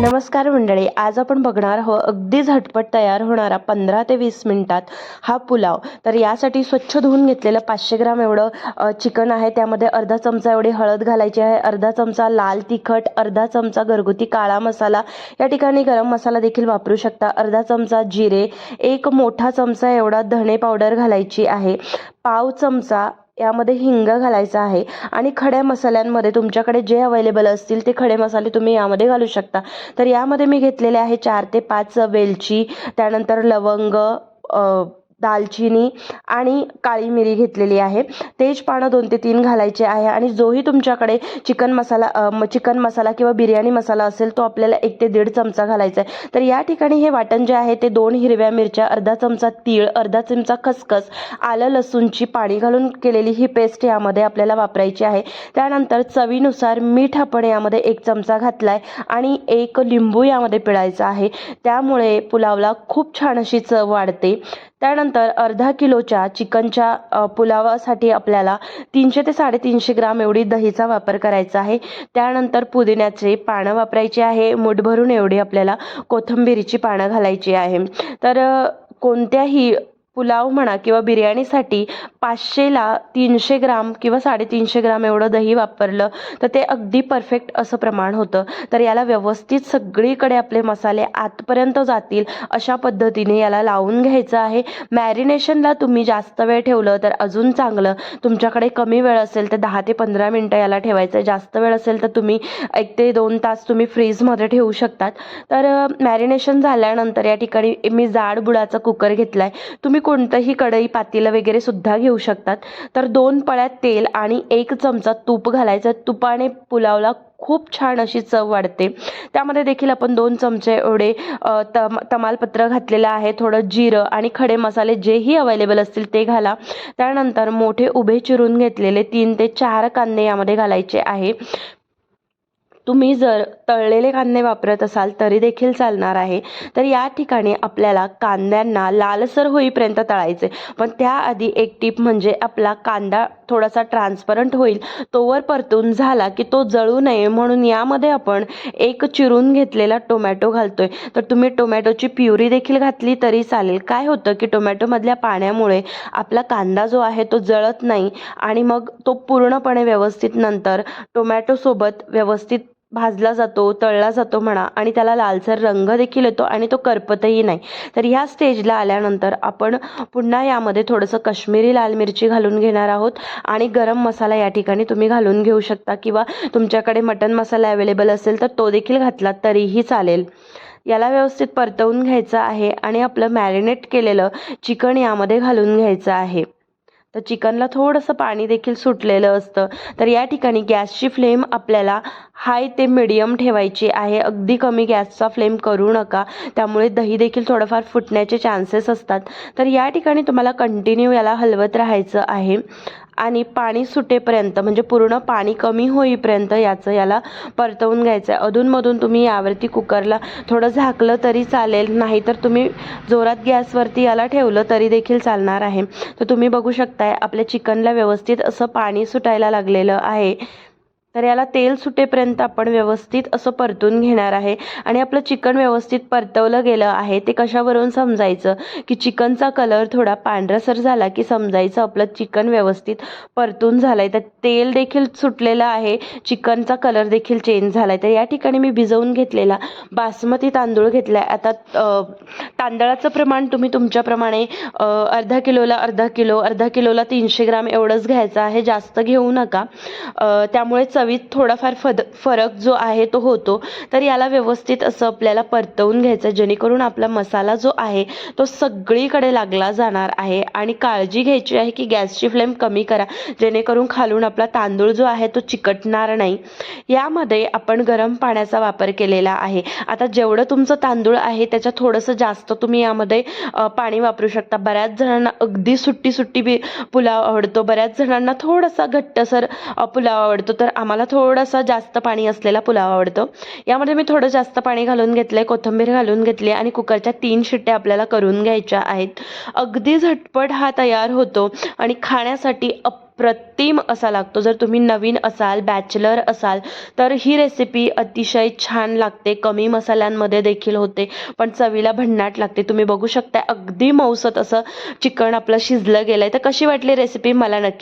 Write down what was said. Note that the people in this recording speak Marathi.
नमस्कार मंडळी आज आपण बघणार आहोत अगदी झटपट तयार होणारा पंधरा ते वीस मिनिटात हा पुलाव. तर यासाठी स्वच्छ धुवून घेतलेलं पाचशे ग्राम एवढं चिकन आहे. त्यामध्ये अर्धा चमचा एवढी हळद घालायची आहे. अर्धा चमचा लाल तिखट अर्धा चमचा घरगुती काळा मसाला. या ठिकाणी गरम मसाला देखील वापरू शकता. अर्धा चमचा जिरे एक मोठा चमचा एवढा धणे पावडर घालायची आहे. पाव चमचा यामध्ये हिंग घालायचा आहे. आणि खड्या मसाल्यांमध्ये तुमच्याकडे जे अवेलेबल असतील ते खडे मसाले तुम्ही यामध्ये घालू शकता. तर यामध्ये मी घेतलेले आहे चार ते पाच वेलची त्यानंतर लवंग दालचिनी आणि काळी मिरी घेतलेली आहे. तेजपानं दोन ते तीन घालायचे आहे आणि जोही तुमच्याकडे चिकन मसाला म- चिकन मसाला किंवा बिर्याणी मसाला असेल तो आपल्याला एक ते दीड चमचा घालायचा आहे. तर या ठिकाणी हे वाटण जे आहे ते दोन हिरव्या मिरच्या अर्धा चमचा तीळ अर्धा चमचा खसखस आलं लसूणची पाणी घालून केलेली ही पेस्ट यामध्ये आपल्याला वापरायची आहे. त्यानंतर चवीनुसार मीठ आपण यामध्ये एक चमचा घातला आहे आणि एक लिंबू यामध्ये पिळायचा आहे. त्यामुळे पुलावला खूप छान अशी चव वाढते. त्यानंतर अर्धा किलोच्या चिकनच्या पुलावासाठी आपल्याला तीनशे ते साडेतीनशे ग्राम एवढी दहीचा वापर करायचा आहे. त्यानंतर पुदिन्याचे पानं वापरायची आहे. मुठभरून एवढी आपल्याला कोथिंबिरीची पानं घालायची आहे. तर कोणत्याही पुलाव म्हणा किंवा बिर्याणीसाठी पाचशेला तीनशे ग्राम किंवा साडेतीनशे ग्राम एवढं दही वापरलं तर ते अगदी परफेक्ट असं प्रमाण होतं. तर याला व्यवस्थित सगळीकडे आपले मसाले आतपर्यंत जातील अशा पद्धतीने याला लावून घ्यायचं आहे. मॅरिनेशनला तुम्ही जास्त वेळ ठेवलं तर अजून चांगलं. तुमच्याकडे कमी वेळ असेल तर दहा ते पंधरा मिनटं याला ठेवायचं आहे. जास्त वेळ असेल तर तुम्ही एक ते दोन तास तुम्ही फ्रीजमध्ये ठेवू शकतात. तर मॅरिनेशन झाल्यानंतर या ठिकाणी मी जाड बुडाचा कुकर घेतला आहे तुम्ही कोणतंही कढई पातेलं वगैरे सुद्धा घेऊ शकतात. तर दोन पळ्यात तेल आणि एक चमचा तूप घालायचं. तुपाने पुलावला खूप छान अशी चव वाढते. त्यामध्ये देखील आपण दोन चमचे एवढे तम तमालपत्र घातलेलं आहे. थोडं जिरं आणि खडे मसाले जेही अवेलेबल असतील ते घाला. त्यानंतर मोठे उभे चिरून घेतलेले तीन ते चार कांदे यामध्ये घालायचे आहे. तुम्ही जर तळलेले कांदे वापरत असाल तरी देखील चालणार आहे. तर या ठिकाणी आपल्याला कांद्यांना लालसर होईपर्यंत तळायचे पण त्याआधी एक टीप म्हणजे आपला कांदा थोडासा ट्रान्सपरंट होईल. तोवर परतून झाला की तो जळू नये. म्हणून यामध्ये आपण एक चिरून घेतलेला टोमॅटो घालतोय. तर तुम्ही टोमॅटोची प्युरी देखील घातली तरी चालेल. काय होतं की टोमॅटोमधल्या पाण्यामुळे आपला कांदा जो आहे तो जळत नाही आणि मग तो पूर्णपणे व्यवस्थित नंतर टोमॅटोसोबत व्यवस्थित भाजला जातो तळला जातो म्हणा आणि त्याला लालसर रंग देखील येतो आणि तो करपतही नाही. तर ह्या स्टेजला आल्यानंतर आपण पुन्हा यामध्ये थोडंसं कश्मीरी लाल मिरची घालून घेणार आहोत आणि गरम मसाला या ठिकाणी तुम्ही घालून घेऊ शकता किंवा तुमच्याकडे मटन मसाला अवेलेबल असेल तर तो देखील घातला तरीही चालेल. याला व्यवस्थित परतवून घ्यायचं आहे आणि आपलं मॅरिनेट केलेलं चिकन यामध्ये घालून घ्यायचं आहे. तर चिकनला थोडंसं पाणी देखील सुटलेलं असतं. तर या ठिकाणी गॅसची फ्लेम आपल्याला हाय ते मिडियम ठेवायची आहे. अगदी कमी गॅसचा फ्लेम करू नका. त्यामुळे दही देखील थोडंफार फुटण्याचे चान्सेस असतात. तर या ठिकाणी तुम्हाला कंटिन्यू याला हलवत राहायचं आहे. आणि पाणी सुटेपर्यंत म्हणजे पूर्ण पाणी कमी होईपर्यंत याचं याला परतवून घ्यायचं आहे अधूनमधून तुम्ही यावरती कुकरला थोडं झाकलं तरी चालेल नाहीतर तुम्ही जोरात गॅसवरती याला ठेवलं तरी देखील चालणार आहे. तर तुम्ही बघू शकताय आपल्या चिकनला व्यवस्थित असं पाणी सुटायला लागलेलं आहे. तर याला तेल सुटेपर्यंत आपण व्यवस्थित असं परतून घेणार आहे. आणि आपलं चिकन व्यवस्थित परतवलं गेलं आहे ते कशावरून समजायचं? की चिकनचा कलर थोडा पांढरासर झाला की समजायचं आपलं चिकन व्यवस्थित परतून झालं आहे तर तेल देखील सुटलेलं आहे चिकनचा कलर देखील चेंज झाला आहे तर या ठिकाणी मी भिजवून घेतलेला बासमती तांदूळ घेतला आहे आता तांदळाचं प्रमाण तुम्ही तुमच्याप्रमाणे अर्धा किलोला अर्धा किलो अर्धा किलोला तीनशे ग्राम एवढंच घ्यायचं आहे. जास्त घेऊ नका. त्यामुळे चवीत थोडाफार फद फरक जो आहे तो होतो. तर याला व्यवस्थित असं आपल्याला परतवून घ्यायचं जेणेकरून आपला मसाला जो आहे तो सगळीकडे लागला जाणार आहे. आणि काळजी घ्यायची आहे की गॅसची फ्लेम कमी करा. जेणेकरून खालून आपला तांदूळ जो आहे तो चिकटणार नाही. यामध्ये आपण गरम पाण्याचा वापर केलेला आहे. आता जेवढं तुमचं तांदूळ आहे त्याच्या थोडंसं जास्त तुम्ही यामध्ये पाणी वापरू शकता. बऱ्याच जणांना अगदी सुट्टी सुट्टी बी पुलाव आवडतो. बऱ्याच जणांना थोडासा घट्टसर पुलाव आवडतो. तर आम्हाला थोडासा जास्त पाणी असलेला पुलाव आवडतो. यामध्ये मी थोडं जास्त पाणी घालून घेतलं आहे कोथिंबीर घालून घेतली आणि कुकरच्या तीन शिट्ट्या आपल्याला करून घ्यायच्या आहेत. अगदी झटपट हा तयार होतो आणि खाण्यासाठी अप्रतिम असा लागतो. जर तुम्ही नवीन असाल बॅचलर असाल तर ही रेसिपी अतिशय छान लागते. कमी मसाल्यांमध्ये देखील होते पण चवीला भन्नाट लागते. तुम्ही बघू शकता अगदी मौसत असं चिकन आपलं शिजलं गेलं आहे तर कशी वाटली रेसिपी? मला नक्की